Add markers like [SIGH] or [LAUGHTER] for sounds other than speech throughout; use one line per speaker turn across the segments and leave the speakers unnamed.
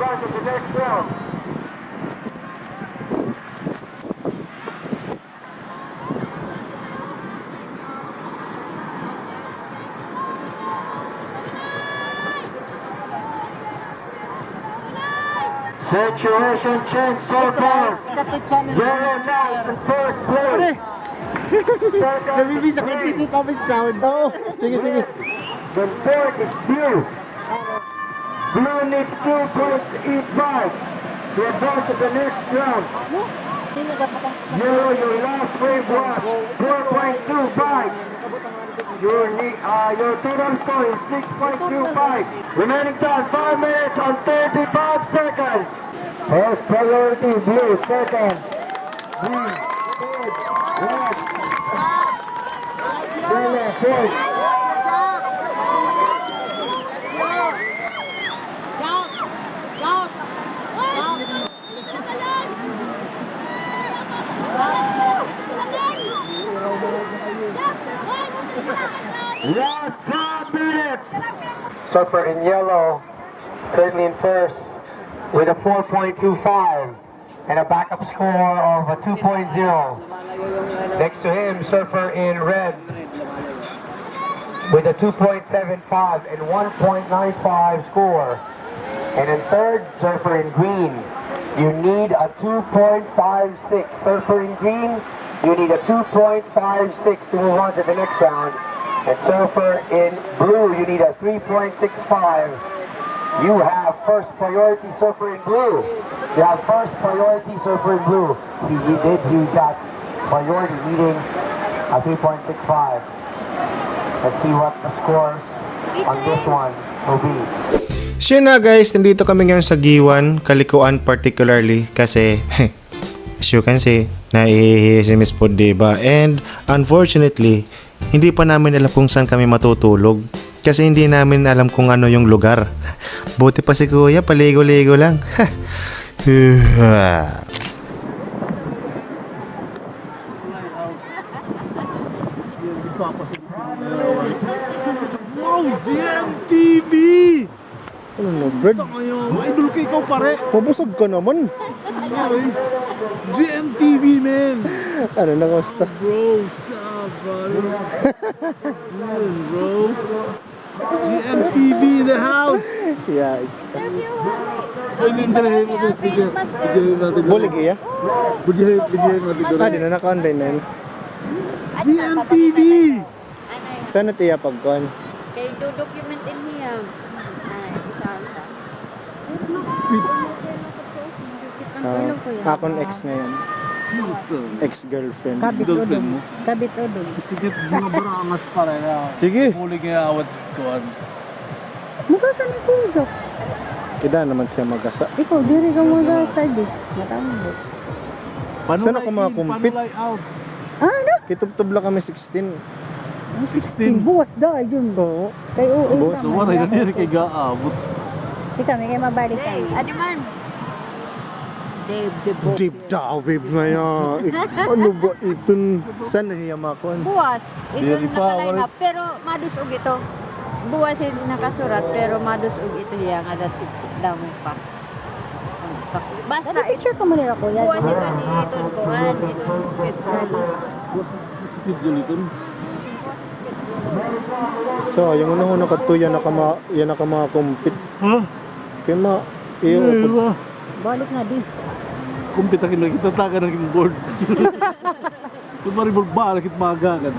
advance to the next round. Situation change so fast. Yellow now is in first place. Second
Nabibisa
is
ko
green.
si Papa Sound. Oo. Sige, sige.
The fourth is blue. Blue needs two points 2.85 to advance to the next round. Yellow, your last wave was 4.25. Your, uh, your total score is 6.25. Remaining time 5 minutes and 35 seconds. First priority, blue. Second, green. Third, red. Last five minutes. Surfer in yellow, currently in first with a 4.25 and a backup score of a 2.0. Next to him, surfer in red with a 2.75 and 1.95 score. And in third, surfer in green. You need a 2.56. Surfer in green, you need a 2.56 to move on to the next round. And surfer in blue, you need a 3.65. You have first priority surfer in blue. You have first priority surfer in blue. He, he did use that priority, needing a 3.65. Let's see what the scores on this one will be.
So yun na guys, nandito kami ngayon sa Giwan, Kalikuan particularly kasi [LAUGHS] as you can see, naihihi si Miss Pod, diba? And unfortunately, hindi pa namin alam kung saan kami matutulog kasi hindi namin alam kung ano yung lugar. [LAUGHS] Buti pa si Kuya, paligo-ligo lang.
Wow, [LAUGHS] GMTV!
Ano mo, Brad?
Ngayon, idol ka ikaw pare.
Mabusog ka naman.
Ay, GMTV, man.
Ano na, kamusta?
Bro, sa brother. Yun, bro. GMTV in the house.
Yeah.
Ay, nindarahin mo. Bigyan bigyan natin.
Bulig iya?
Bigyan bigyan natin.
Ah, di na naka-online na yun.
GMTV!
Saan na tiya pagkuhan?
Kay do document in niya. Ay, tala.
Uh, akon ex ngayon. Ex-girlfriend.
Kabit girlfriend mo.
Kabit odol.
Sige, mga barangas pare na.
Sige.
Muli nga awat kuhan.
Mukha sa ni Kuzo.
Kida naman siya magasa.
Ikaw, diri ka mga side. Matamo.
Saan ako makakumpit?
Ano?
Kitubtub lang kami 16.
16. Buwas daw, yun.
Oo.
Kay UA
Buwas.
ka.
So, wala yun yun kay gaabot.
Ikaw, may kayo mabalik tayo. Adi man. Dave,
Deep dive ngayon. ano ba ito? Saan nahiya makon?
Buwas. Ito
wala-
up. Pero madusog ito. Buwas yung nakasurat. Pero madusog ito niya. Nga dati damo pa. Basta, picture ka mo nila kuya. Buwas ito ni ito kuhan. Ito sweet daddy.
Schedule ito.
So, yung unang-unang katuya na kama, yan na kama kumpit.
Ha?
Kaya ma, iyo,
Ay, ba?
Balik nga din.
Kumpita kin lagi tataga ng board. [LAUGHS] Kung maribol ba, lakit magagan.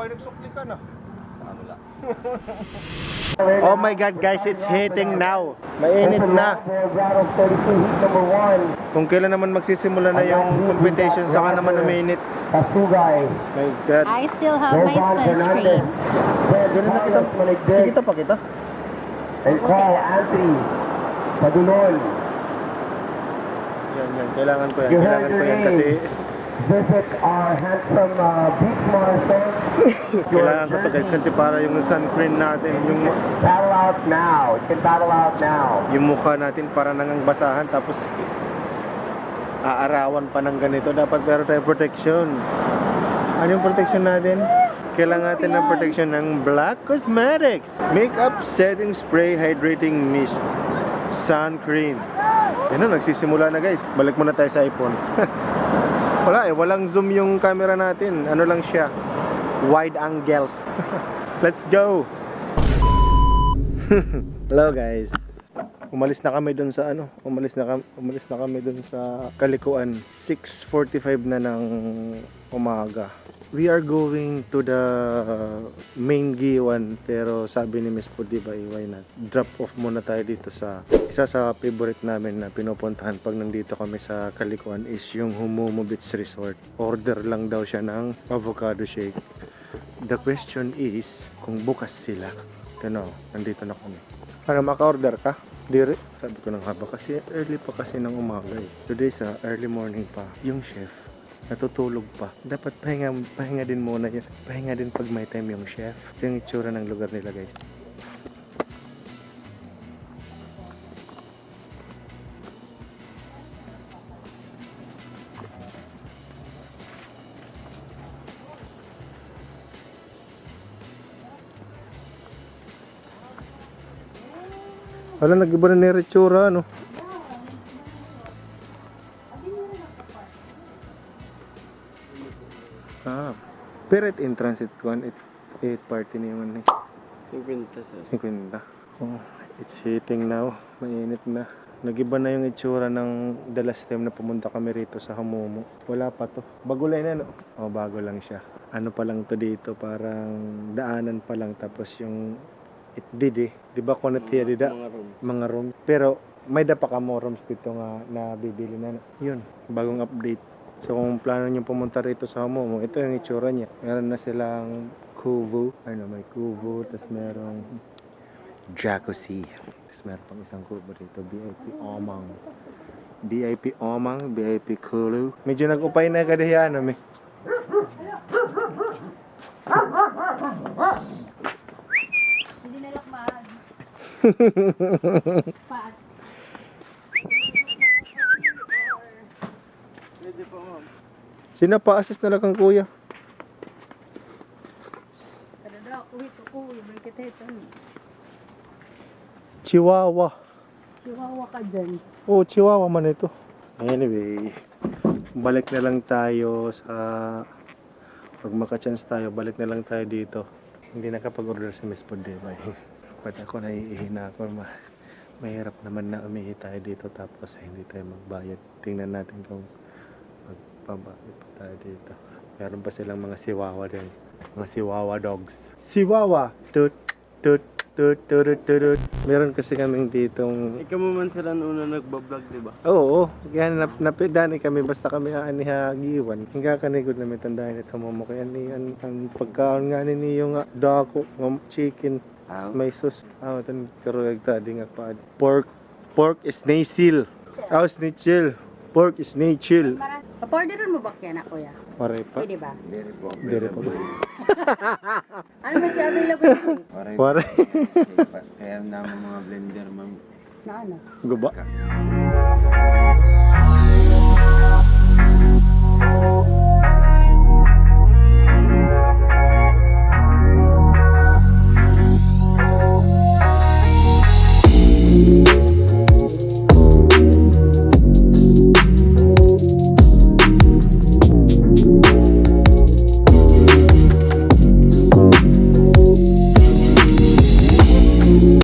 Ba? Nagsukli ka na.
Ano. [LAUGHS]
Oh my God guys, it's hitting now. Mainit na.
Out of 32, heat number one,
Kung kailan naman magsisimula na yung competition, saka naman uminit.
Kasugay.
My God.
I still have my sunscreen.
Ganun na kita. Maligdig.
Kita pa kita.
And Carl Anthony. Padulon.
Yan, yan. Kailangan ko yan. Kailangan ko yan kasi
Visit our handsome uh, beach marathon.
Kailangan ko to guys kasi para yung sun cream natin, yung
Battle out now. You can battle out now.
yung mukha natin para nangang basahan tapos aarawan pa ng ganito. Dapat meron tayong protection. Ano yung protection natin? Kailangan natin ng protection ng Black Cosmetics. Makeup Setting Spray Hydrating Mist. Sun Cream. Yan na, nagsisimula na guys. Balik muna tayo sa iPhone. [LAUGHS] Wala eh, walang zoom yung camera natin. Ano lang siya? Wide angles. Let's go! Hello guys. Umalis na kami dun sa ano, umalis na kami, umalis na kami dun sa Kalikuan. 6:45 na ng umaga. We are going to the main Giwan pero sabi ni Miss Pudi ba why not? Drop off muna tayo dito sa isa sa favorite namin na pinupuntahan pag nandito kami sa Kalikuan is yung Humumu Beach Resort. Order lang daw siya ng avocado shake. The question is kung bukas sila. Ano, nandito na kami. Para maka-order ka? Dire. Sabi ko nang haba kasi early pa kasi ng umaga eh. Today sa early morning pa, yung chef natutulog pa. Dapat pahinga, pahinga din muna yan. Pahinga din pag may time yung chef. Yung itsura ng lugar nila guys. Wala, nag-iba na ni Ritsura, ano? Ah, pero it in transit one, it, it party niya man eh. 50. Oh, it's heating now. Mainit na. Nagiba na yung itsura ng the last time na pumunta kami rito sa Hamumu. Wala pa to. Bago lang na, no? Oh, bago lang siya. Ano pa lang to dito, parang daanan pa lang. Tapos yung it did eh. Di ba kung natiya dida? Mga room. Pero may dapa ka mo rooms dito nga na bibili na. Yun, bagong update. So kung plano nyo pumunta rito sa Hamumu, ito yung itsura niya. Meron na silang kubo. Ano, may kubo. Tapos merong jacuzzi. Tapos meron pang isang kubo rito. VIP Omang. VIP Omang, VIP Kulu. Medyo nag-upay na kadahiyan namin.
Hindi Paat. [LAUGHS]
Sino pa assist na lang kang kuya?
Kada daw, uwi ko ito.
Chihuahua.
Chihuahua ka dyan.
Oh, Chihuahua man ito. Anyway, balik na lang tayo sa pag maka-chance tayo, balik na lang tayo dito. Hindi nakapag-order sa Miss ba? [LAUGHS] Ba't ako naiihi na ako? Ma mahirap naman na umihi tayo dito tapos hindi tayo magbayad. Tingnan natin kung magpabayad pa tayo dito. Meron pa silang mga siwawa din. Mga siwawa dogs. Siwawa! Tut, tut, tut, tut, tut, tut. Meron kasi kaming ditong
Ikaw mo man sila una nagbablog, di ba?
Oo, kaya nap napidani kami basta kami ani hagiwan. Hingga kanigod na may tandaan ito mo mo kaya ni ang, ang pagkaon nga ni yung ah, dako ng chicken may sus. Ah, tan karugag ta di nga pa. Pork pork is nasil. Ah, snitchil. Pork is nasil.
Paporderan mo ba kaya na kuya?
Pare pa.
Pwede ba?
Dire pa. [LAUGHS]
Ano ba siya available?
Pare. [LAUGHS]
Kaya naman mga blender, ma'am.
na ano?
Guba.